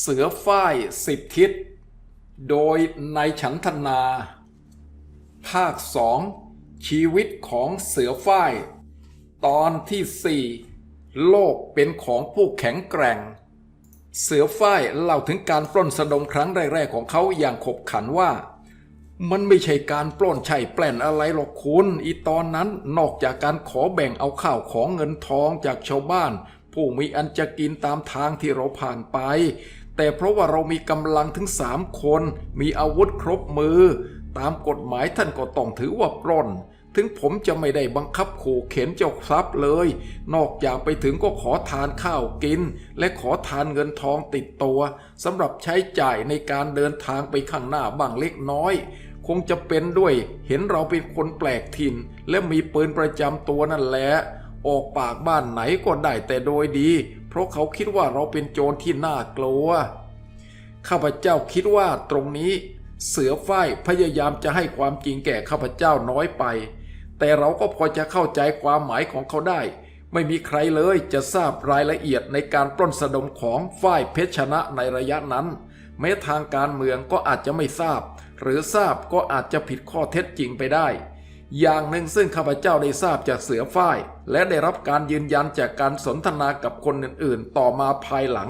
เสือฝ้ายสิบทิศ โดยนายฉันทนา ภาคสองชีวิตของเสือฝ้าย ตอนที่สี่โลกเป็นของผู้แข็งแกร่ง เสือฝ้ายเล่าถึงการปล้นสะดมครั้งแรก ๆ ของเขาอย่างขบขันว่า มันไม่ใช่การปล้นใช่แปลนอะไรหรอกคุณอีตอนนั้นนอกจากการขอแบ่งเอาข้าวของเงินทองจากชาวบ้าน ผู้มีอันจะกินตามทางที่เราผ่านไป แต่เพราะว่าเรามีกำลังถึงสามคน มีอาวุธครบมือ ตามกฎหมายท่านก็ต้องถือว่าปล้น ถึงผมจะไม่ได้บังคับขู่เข็นเจ้าทรัพย์เลย นอกจากไปถึงก็ขอทานข้าวกิน และขอทานเงินทองติดตัวสำหรับใช้จ่ายในการเดินทางไปข้างหน้าบ้างเล็กน้อยคงจะเป็นด้วยเห็นเราเป็นคนแปลกถิ่น และมีปืนประจำตัวนั่นแหละ ออกปากบ้านไหนก็ได้แต่โดยดี เพราะเขาคิดว่าเราเป็นโจรที่น่ากลัว ข้าพเจ้าคิดว่าตรงนี้ เสือฝ้ายพยายามจะให้ความจริงแก่ข้าพเจ้าน้อยไป แต่เราก็พอจะเข้าใจความหมายของเขาได้ ไม่มีใครเลยจะทราบรายละเอียดในการปล้นสะดมของฝ้ายเพชรชนะในระยะนั้น แม้ทางการเมืองก็อาจจะไม่ทราบ หรือทราบก็อาจจะผิดข้อเท็จจริงไปได้ อย่างหนึ่งซึ่งข้าพเจ้าได้ทราบจากเสือฝ้าย และได้รับการยืนยันจากการสนทนากับคนอื่นๆ ต่อมาภายหลัง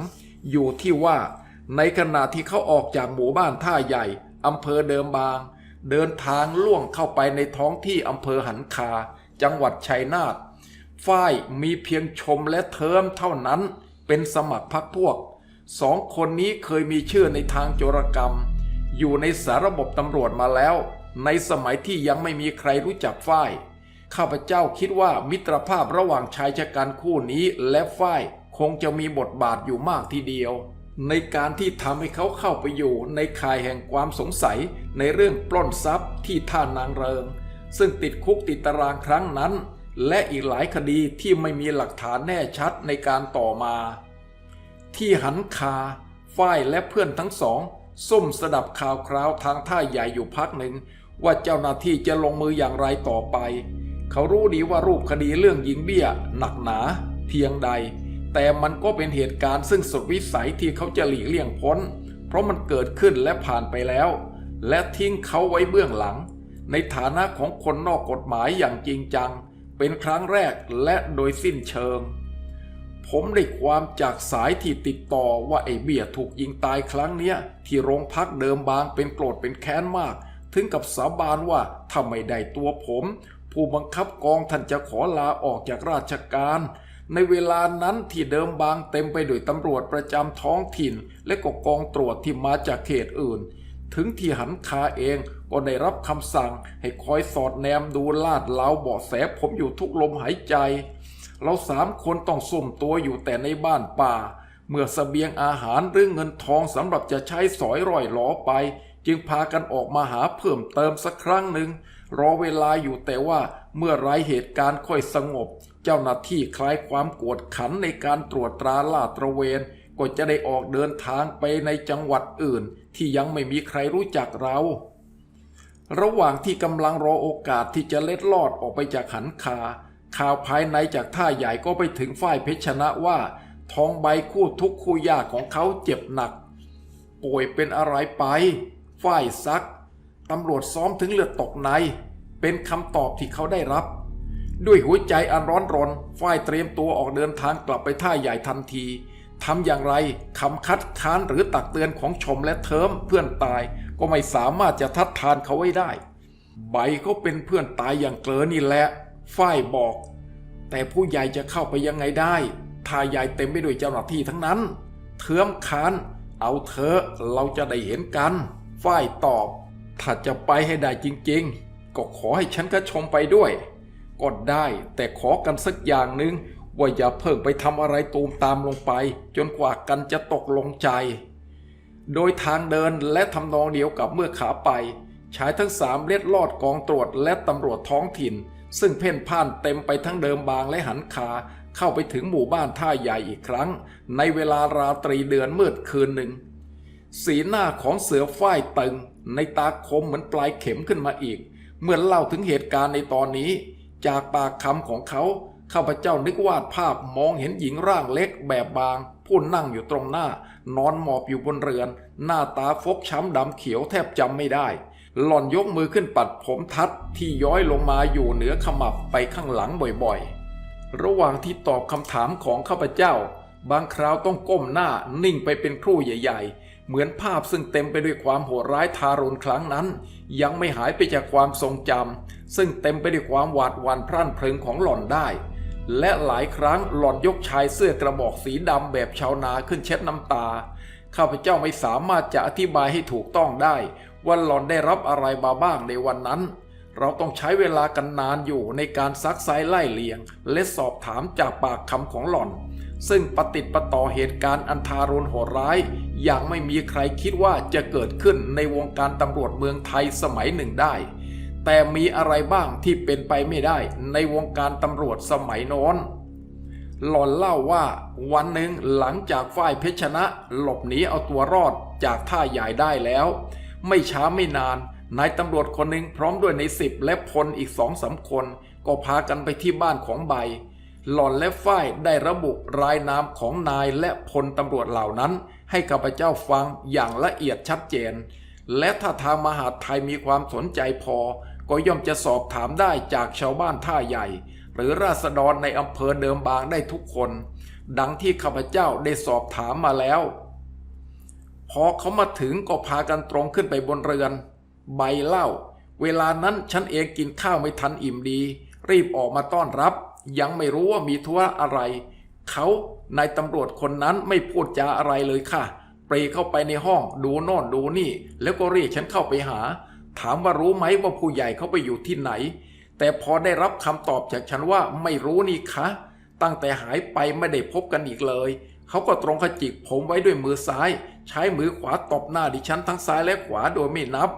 อยู่ที่ว่า ในขณะที่เขาออกจากหมู่บ้านท่าใหญ่อำเภอเดิมบาง เดินทางล่วงเข้าไปในท้องที่อำเภอหันคา จังหวัดชัยนาทฝ้ายมีเพียงชมและเทิมเท่านั้น เป็นสมัครพรรคพวกสองคนนี้เคยมีชื่อในทางโจรกรรม อยู่ในสาระบบตำรวจมาแล้ว ในสมัยที่ยังไม่มีใครรู้จักฝ้าย ข้าพเจ้าคิดว่ามิตรภาพระหว่างชายชะกันคู่นี้และฝ้ายคงจะมีบทบาทอยู่มากทีเดียว ในการที่ทำให้เขาเข้าไปอยู่ในข่ายแห่งความสงสัยในเรื่องปล้นทรัพย์ที่ท่านางเริง ซึ่งติดคุกติดตารางครั้งนั้น และอีกหลายคดีที่ไม่มีหลักฐานแน่ชัดในการต่อมา ที่หันคาฝ้ายและเพื่อนทั้งสอง ซุ่มสดับข่าวคราวทางท่าใหญ่อยู่พักหนึ่ง ว่าเจ้าหน้าที่จะลงมืออย่างไรต่อไป เขารู้ดีว่ารูปคดีเรื่องยิงเบี้ยหนักหนาเพียงใด แต่มันก็เป็นเหตุการณ์ซึ่งสุดวิสัยที่เขาจะหลีกเลี่ยงพ้น เพราะมันเกิดขึ้นและผ่านไปแล้ว และทิ้งเขาไว้เบื้องหลัง ในฐานะของคนนอกกฎหมายอย่างจริงจัง เป็นครั้งแรกและโดยสิ้นเชิง ผมได้ความจากสายที่ติดต่อว่าไอ้เบียถูกยิงตายครั้งเนี้ยที่โรงพักเดิมบางเป็นโกรธเป็นแค้นมาก ถึงกับสาบานว่าถ้าไม่ได้ตัวผม ผู้บังคับกองท่านจะขอลาออกจากราชการ ในเวลานั้นที่เดิมบางเต็มไปด้วยตำรวจประจำท้องถิ่น และก็กองตรวจที่มาจากเขตอื่น ถึงที่หันคาเองก็ได้รับคำสั่งให้คอยสอดแนมดูลาดเหลาเบาะแสผมอยู่ทุกลมหายใจ เราสามคนต้องซุ่มตัวอยู่แต่ในบ้านป่า เมื่อสเสบียงอาหารหรือเงินทองสำหรับจะใช้สอยร่อยหลอไป จึงพากันออกมาหาเพิ่มเติมสักครั้งหนึ่งรอเวลาอยู่แต่ว่าเมื่อไรเหตุการณ์ค่อยสงบ เจ้าหน้าที่คลายความกวดขันในการตรวจตราลาดตระเวนก็จะได้ออกเดินทางไปในจังหวัดอื่น ที่ยังไม่มีใครรู้จักเรา ระหว่างที่กำลังรอโอกาสที่จะเล็ดลอดออกไปจากหันคา ข่าวภายในจากท่าใหญ่ก็ไปถึงฝ่ายเพชรชนะว่า ทองใบคู่ทุกข์คู่ยากของเขาเจ็บหนัก ป่วยเป็นอะไรไป ฝ่ายซักตำรวจซ้อมถึงเลือดตกใน เป็นคำตอบที่เขาได้รับ ด้วยหัวใจอันร้อนรนฝ่ายเตรียมตัวออกเดินทางกลับไปท่าใหญ่ทันทีทำอย่างไรคำคัดค้านหรือตักเตือนของชมและเทิมเพื่อนตายก็ไม่สามารถจะทัดทานเขาไว้ได้ ใบเขาเป็นเพื่อนตายอย่างเกลอนี่แหละฝ้ายบอก แต่ผู้ใหญ่จะเข้าไปยังไงได้ท่าใหญ่เต็มไปด้วยเจ้าหน้าที่ทั้งนั้น เทือมคาน เอาเถอะเราจะได้เห็นกัน ฝ้ายตอบ ถ้าจะไปให้ได้จริงๆ ก็ขอให้ฉันก็ชมไปด้วยก็ได้แต่ขอกันสักอย่างหนึ่งว่าอย่าเพิ่งไปทำอะไรตูมตามลงไป จนกว่ากันจะตกลงใจ โดยทางเดินและทำนองเดียวกับเมื่อขาไปชายทั้งสามเล็ดลอดกองตรวจและตำรวจท้องถิ่น ซึ่งเพ่นพ่านเต็มไปทั้งเดิมบางและหันคาเข้าไปถึงหมู่บ้านท่าใหญ่อีกครั้ง ในเวลาราตรีเดือนมืดคืนหนึ่ง สีหน้าของเสือฝ้ายตึง ในตาคมเหมือนปลายเข็มขึ้นมาอีก เมื่อเล่าถึงเหตุการณ์ในตอนนี้ จากปากคำของเขาข้าพเจ้านึกวาดภาพมองเห็นหญิงร่างเล็กแบบบาง ผู้นั่งอยู่ตรงหน้า นอนหมอบอยู่บนเรือน หน้าตาฟกช้ำดำเขียวแทบจำไม่ได้ หล่อนยกมือขึ้นปัดผมทัดที่ย้อยลงมาอยู่เหนือขมับไปข้างหลังบ่อยๆ ระหว่างที่ตอบคำถามของข้าพเจ้า บางคราวต้องก้มหน้านิ่งไปเป็นครู่ใหญ่ๆ เหมือนภาพซึ่งเต็มไปด้วยความโหดร้ายทารุณครั้งนั้น ยังไม่หายไปจากความทรงจำซึ่งเต็มไปด้วยความหวาดหวั่นพรั่นพรึงของหล่อนได้ และหลายครั้งหล่อนยกชายเสื้อกระบอกสีดำแบบชาวนาขึ้นเช็ดน้ำตา ข้าพเจ้าไม่สามารถจะอธิบายให้ถูกต้องได้ว่าหล่อนได้รับอะไรมาบ้างในวันนั้น เราต้องใช้เวลากันนานอยู่ในการซักไซไล่เลียง และสอบถามจากปากคำของหล่อน ซึ่งปฏิดปะต่อเหตุการณ์อันทารุณโหดร้าย อย่างไม่มีใครคิดว่าจะเกิดขึ้นในวงการตำรวจเมืองไทยสมัยหนึ่งได้ แต่มีอะไรบ้างที่เป็นไปไม่ได้ในวงการตำรวจสมัยโน้นหล่อนเล่าว่าวันหนึ่งหลังจากฝ่ายเพชรชนะ หลบหนีเอาตัวรอดจากท่าใหญ่ได้แล้ว ไม่ช้าไม่นานนายตำรวจคนหนึ่งพร้อมด้วยในสิบและพลอีกสองสามคน ก็พากันไปที่บ้านของใบ หล่อนและฝ้ายได้ระบุรายนามของนายและพลตำรวจเหล่านั้น ให้ข้าพเจ้าฟังอย่างละเอียดชัดเจน และถ้าทางมหาไทยมีความสนใจพอ ก็ย่อมจะสอบถามได้จากชาวบ้านท่าใหญ่ หรือราษฎรในอำเภอเดิมบางได้ทุกคน ดังที่ข้าพเจ้าได้สอบถามมาแล้ว พอเขามาถึงก็พากันตรงขึ้นไปบนเรือน ใบเล่า เวลานั้นฉันเองกินข้าวไม่ทันอิ่มดี รีบออกมาต้อนรับ ยังไม่รู้ว่ามีธุระอะไร เขานายตำรวจคนนั้นไม่พูดจาอะไรเลยค่ะปรีเข้าไปในห้องดูโน่นดูนี่ แล้วก็เรียกฉันเข้าไปหา ถามว่ารู้ไหมว่าผู้ใหญ่เขาไปอยู่ที่ไหน แต่พอได้รับคำตอบจากฉันว่าไม่รู้นี่คะตั้งแต่หายไปไม่ได้พบกันอีกเลย เขาก็ตรงขจิกผมไว้ด้วยมือซ้าย ใช้มือขวาตบหน้าดิฉันทั้งซ้ายและขวาโดยไม่นับ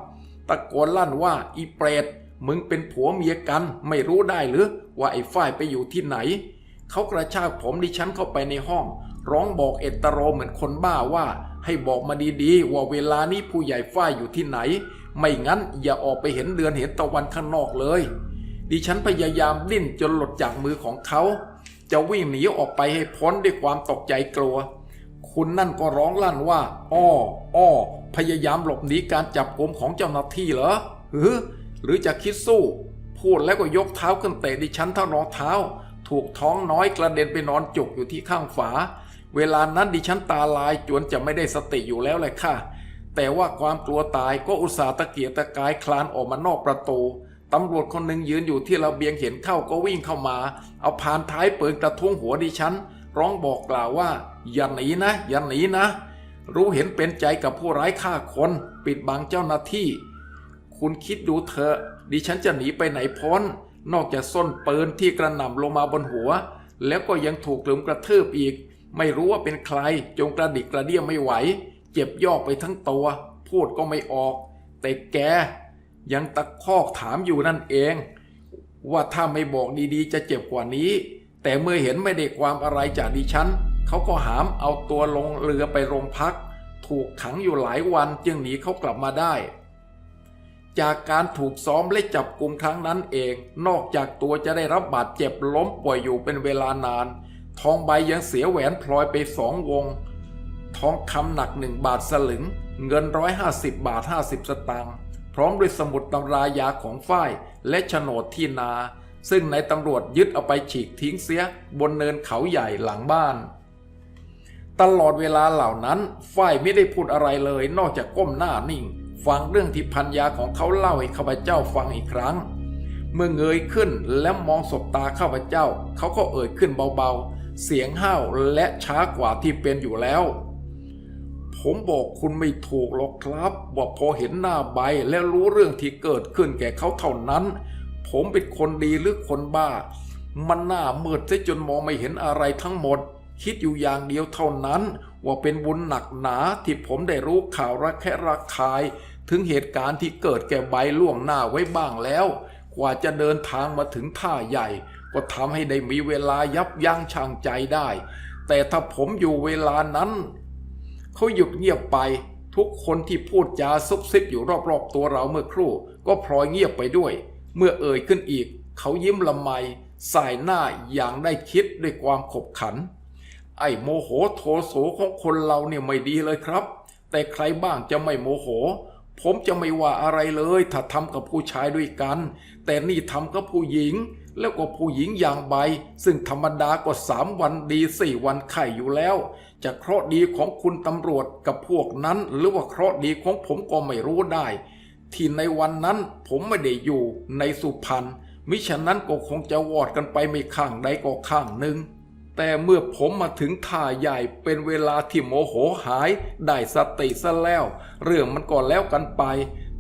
ตะโกนลั่นว่าอีเปรตมึงเป็นผัวเมียกัน ไม่รู้ได้หรือว่าไอ้ฝ้ายไปอยู่ที่ไหน เขากระชากผมดิฉันเข้าไปในห้อง ร้องบอกเอตโรเหมือนคนบ้าว่า ให้บอกมาดีๆ ว่าเวลานี้ผู้ใหญ่ฝ้ายอยู่ที่ไหน ไม่งั้นอย่าออกไปเห็นเดือนเห็นตะวันข้างนอกเลย ดิฉันพยายามดิ้นจนหลุดจากมือของเขา จะวิ่งหนีออกไปให้พ้นด้วยความตกใจกลัว คุณนั่นก็ร้องลั่นว่า อ้อ อ้อ พยายามหลบหนีการจับกุมของเจ้าหน้าที่เหรอหรือหรือจะคิดสู้ พูดแล้วก็ยกเท้าขึ้นเตะดิฉันท่ารองเท้า ถูกท้องน้อยกระเด็นไปนอนจุกอยู่ที่ข้างฝา เวลานั้นดิฉันตาลายจวนจะไม่ได้สติอยู่แล้วเลยค่ะ แต่ว่าความกลัวตายก็อุตส่าห์ตะเกียกตะกายคลานออกมานอกประตูตำรวจคนหนึ่งยืนอยู่ที่ระเบียงเห็นเข้าก็วิ่งเข้ามา เอาพานท้ายปืนกระทุ้งหัวดิฉัน ร้องบอกกล่าวว่า อย่าหนีนะ อย่าหนีนะ รู้เห็นเป็นใจกับผู้ร้ายฆ่าคน ปิดบังเจ้าหน้าที่ คุณคิดดูเถอะดิฉันจะหนีไปไหนพ้น นอกจากส้นปืนที่กระหน่ำลงมาบนหัว แล้วก็ยังถูกหลุมกระทืบอีก ไม่รู้ว่าเป็นใครจงกระดิกกระเดี่ยไม่ไหว เจ็บยอกไปทั้งตัว พูดก็ไม่ออก แต่แกยังตะคอกถามอยู่นั่นเอง ว่าถ้าไม่บอกดีๆ จะเจ็บกว่านี้ แต่เมื่อเห็นไม่ได้ความอะไรจากดิฉันเขาก็หามเอาตัวลงเรือไปโรงพัก ถูกขังอยู่หลายวันจึงหนีเขากลับมาได้ จากการถูกซ้อมและจับกลุ่มครั้งนั้นเอง นอกจากตัวจะได้รับบาดเจ็บล้มป่วยอยู่เป็นเวลานาน ทองใบยังเสียแหวนพลอยไปสองวง ทองคำหนักหนึ่งบาทสลึง เงินร้อยห้าสิบบาทห้าสิบสตางค์พร้อมด้วยสมุดตำรายาของฝ้ายและโฉนดที่นา ซึ่งในตำรวจยึดเอาไปฉีกทิ้งเสียบนเนินเขาใหญ่หลังบ้าน ตลอดเวลาเหล่านั้นฝ้ายไม่ได้พูดอะไรเลยนอกจากก้มหน้านิ่ง ฟังเรื่องที่พันยาของเขาเล่าให้ข้าพเจ้าฟังอีกครั้ง เมื่อเงยขึ้นและมองสบตาข้าพเจ้า เขาก็เอ่ยขึ้นเบาๆ เสียงห้าวและช้ากว่าที่เป็นอยู่แล้ว ผมบอกคุณไม่ถูกหรอกครับว่าพอเห็นหน้าใบแล้วรู้เรื่องที่เกิดขึ้นแก่เขาเท่านั้น ผมเป็นคนดีหรือคนบ้า มันหน้ามืดซะจนมองไม่เห็นอะไรทั้งหมด คิดอยู่อย่างเดียวเท่านั้นว่าเป็นบุญหนักหนาที่ผมได้รู้ข่าวระแคะระคาย ถึงเหตุการณ์ที่เกิดแก่ใบล่วงหน้าไว้บ้างแล้ว กว่าจะเดินทางมาถึงท่าใหญ่ ก็ทำให้ได้มีเวลายับยั้งชั่งใจได้ แต่ถ้าผมอยู่เวลานั้น เขาหยุดเงียบไป ทุกคนที่พูดจาซุบซิบอยู่รอบๆตัวเราเมื่อครู่ ก็พลอยเงียบไปด้วย เมื่อเอ่ยขึ้นอีก เขายิ้มละไมสายหน้าอย่างได้คิดด้วยความขบขัน ไอ้โมโหโทโสของคนเราเนี่ยไม่ดีเลยครับ แต่ใครบ้างจะไม่โมโห ผมจะไม่ว่าอะไรเลย ถ้าทำกับผู้ชายด้วยกัน แต่นี่ทำกับผู้หญิง แล้วก็ผู้หญิงอย่างใบ ซึ่งธรรมดาก็สามวันดีสี่วันไข่อยู่แล้ว จะเคราะห์ดีของคุณตำรวจกับพวกนั้น หรือว่าเคราะห์ดีของผมก็ไม่รู้ได้ ที่ในวันนั้นผมไม่ได้อยู่ในสุพรรณมิฉะนั้นก็คงจะวอดกันไปไม่ข้างใดก็ข้างหนึ่ง แต่เมื่อผมมาถึงท่าใหญ่เป็นเวลาที่โมโหหายได้สติซะแล้ว เรื่องมันก็แล้วกันไป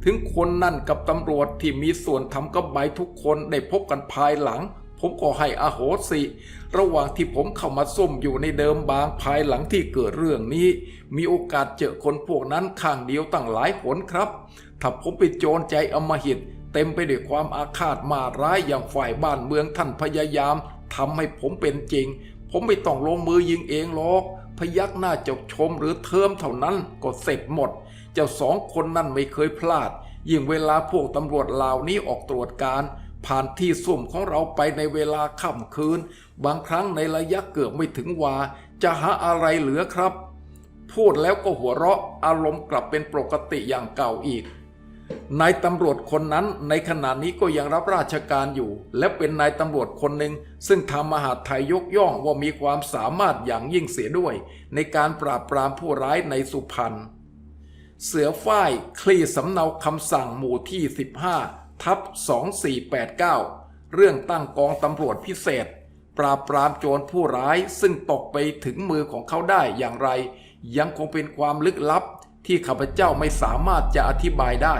ถึงคนนั่นกับตำรวจที่มีส่วนทำกับใบทุกคนได้พบกันภายหลัง ผมก็ให้อโหสิ ระหว่างที่ผมเข้ามาส้มอยู่ในเดิมบางภายหลังที่เกิดเรื่องนี้ มีโอกาสเจอคนพวกนั้นข้างเดียวตั้งหลายหนครับ ถ้าผมไปโจรใจอมหิตเต็มไปด้วยความอาฆาตมาร้ายอย่างฝ่ายบ้านเมืองท่านพยายามทำให้ผมเป็นจริง ผมไม่ต้องลงมือยิงเองหรอก พยักหน้าเจ้าชมหรือเทิมเท่านั้นก็เสร็จหมด เจ้าสองคนนั่นไม่เคยพลาด ยิ่งเวลาพวกตำรวจเหล่านี้ออกตรวจการ ผ่านที่สุ่มของเราไปในเวลาค่ำคืน บางครั้งในระยะเกือบไม่ถึงวา จะหาอะไรเหลือครับ พูดแล้วก็หัวเราะอารมณ์กลับเป็นปกติอย่างเก่าอีก นายตำรวจคนนั้นในขณะนี้ก็ยังรับราชการอยู่ และเป็นนายตำรวจคนหนึ่งซึ่งทางมหาไทยยกย่องว่ามีความสามารถอย่างยิ่งเสียด้วย ในการปราบปรามผู้ร้ายในสุพรรณเสือฝ้ายคลี่สำเนาคำสั่งหมู่ที่ 15 ทับ 2489 เรื่องตั้งกองตำรวจพิเศษ ปราบปรามโจรผู้ร้ายซึ่งตกไปถึงมือของเขาได้อย่างไร ยังคงเป็นความลึกลับ ที่ข้าพเจ้าไม่สามารถจะอธิบายได้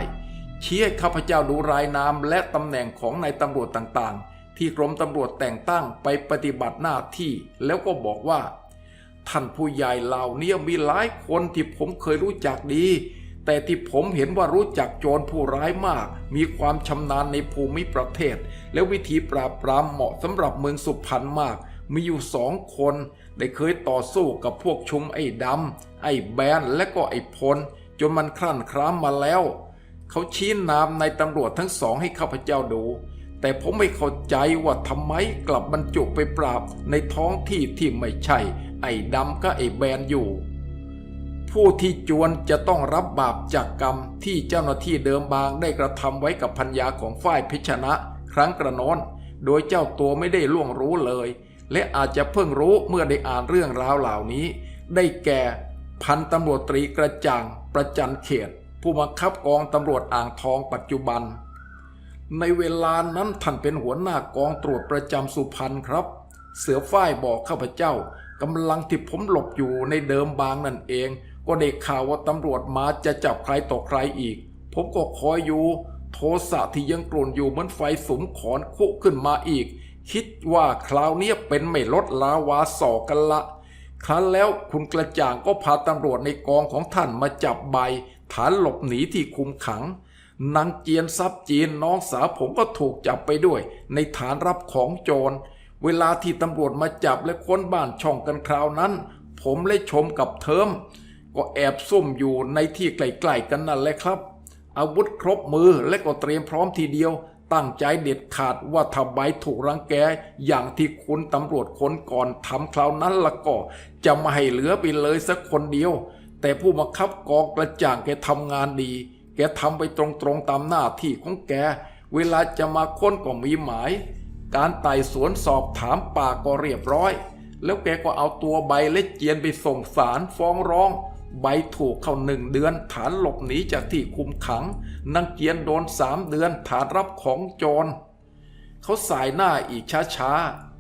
ชี้ให้ข้าพเจ้าดูรายนามและตำแหน่งของนายตำรวจต่างๆ ที่กรมตำรวจแต่งตั้งไปปฏิบัติหน้าที่ แล้วก็บอกว่า ท่านผู้ใหญ่เหล่านี้มีหลายคนที่ผมเคยรู้จักดี แต่ที่ผมเห็นว่ารู้จักโจรผู้ร้ายมาก มีความชำนาญในภูมิประเทศ และวิธีปราบปรามเหมาะสำหรับเมืองสุพรรณมาก มีอยู่สองคนได้เคยต่อสู้กับพวกชุมไอ้ดำไอ้แบนและก็ไอ้พล จนมันคลั่นคล้ามมาแล้ว เขาชี้นามในตำรวจทั้งสองให้ข้าพเจ้าดู แต่ผมไม่เข้าใจว่าทำไมกลับบรรจุไปปราบในท้องที่ที่ไม่ใช่ ไอ้ดำก็ไอ้แบนอยู่ผู้ที่จวนจะต้องรับบาปจากกรรมที่เจ้าหน้าที่เดิมบางได้กระทำไว้กับพัญญาของฝ่ายพิชนะ ครั้งกระนอน โดยเจ้าตัวไม่ได้ล่วงรู้เลย และอาจจะเพิ่งรู้เมื่อได้อ่านเรื่องราวเหล่านี้ ได้แก่พันตำรวจตรีกระจ่าง ประจันเขต ผู้บังคับกองตำรวจอ่างทองปัจจุบัน ในเวลานั้นท่านเป็นหัวหน้ากองตรวจประจำสุพรรณครับ เสือฝ้ายบอกข้าพเจ้ากำลังที่ผมหลบอยู่ในเดิมบางนั่นเอง ก็ได้ข่าวว่าตำรวจมาจะจับใครต่อใครอีก ผมก็คอยอยู่ โทสะที่ยังกลุ่นอยู่เหมือนไฟสุมขอนคุขึ้นมาอีก คิดว่าคราวนี้เป็นไม่ลดลาวาสอกันละ ครั้นแล้วคุณกระจ่างก็พาตำรวจในกองของท่านมาจับใบ ฐานหลบหนีที่คุมขังนางเจียนทรัพย์จีนน้องสาวผมก็ถูกจับไปด้วย ในฐานรับของโจร เวลาที่ตำรวจมาจับและค้นบ้านช่องกันคราวนั้น ผมเลยชมกับเทิมก็แอบซุ่มอยู่ในที่ใกล้ๆกันนั่นแหละครับ อาวุธครบมือและก็เตรียมพร้อมทีเดียว ตั้งใจเด็ดขาดว่าถ้าใบถูกรังแกอย่างที่คุณตำรวจคนก่อนทำคราวนั้นละก็ จะไม่ให้เหลือไปเลยสักคนเดียว แต่ผู้บังคับกองกระจ่างแกทำงานดี แกทำไปตรงๆตามหน้าที่ของแก เวลาจะมาค้นก็มีหมาย การไต่สวนสอบถามปากก็เรียบร้อย แล้วแกก็เอาตัวใบและเจียนไปส่งศาลฟ้องร้อง ใบถูกเข้าหนึ่งเดือน ฐานหลบหนีจากที่คุมขังนางเจียนโดนสามเดือน ฐานรับของโจรเขาสายหน้าอีกช้า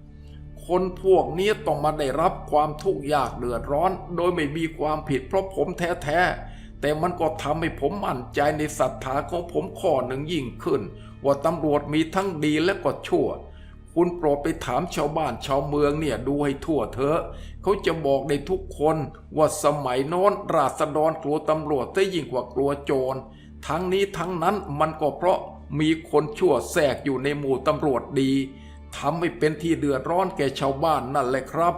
ๆ คนพวกนี้ต้องมาได้รับความทุกข์ยากเดือดร้อน โดยไม่มีความผิดเพราะผมแท้ๆ แต่มันก็ทำให้ผมมั่นใจในศรัทธาของผมข้อหนึ่งยิ่งขึ้น ว่าตำรวจมีทั้งดีและก็ชั่ว คุณโปรดไปถามชาวบ้านชาวเมืองเนี่ยดูให้ทั่วเถอะ เขาจะบอกได้ทุกคนว่าสมัยโน้นราษฎรกลัวตำรวจได้ยิ่งกว่ากลัวโจร ทั้งนี้ทั้งนั้นมันก็เพราะมีคนชั่วแทรกอยู่ในหมู่ตำรวจดีทำให้เป็นที่เดือดร้อนแก่ชาวบ้านนั่นแหละครับ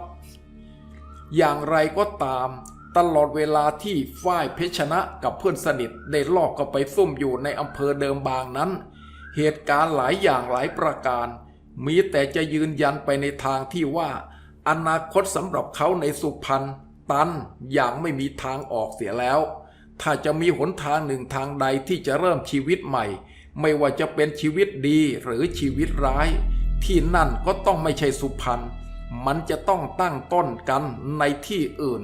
อย่างไรก็ตามตลอดเวลาที่ฝ้ายเพชนะกับเพื่อนสนิทได้ลอบเข้าไปซุ่มอยู่ในอำเภอเดิมบางนั้น เหตุการณ์หลายอย่างหลายประการ มีแต่จะยืนยันไปในทางที่ว่า อนาคตสำหรับเขาในสุพรรณตันอย่างไม่มีทางออกเสียแล้ว ถ้าจะมีหนทางหนึ่งทางใดที่จะเริ่มชีวิตใหม่ ไม่ว่าจะเป็นชีวิตดีหรือชีวิตร้าย ที่นั่นก็ต้องไม่ใช่สุพรรณมันจะต้องตั้งต้นกันในที่อื่น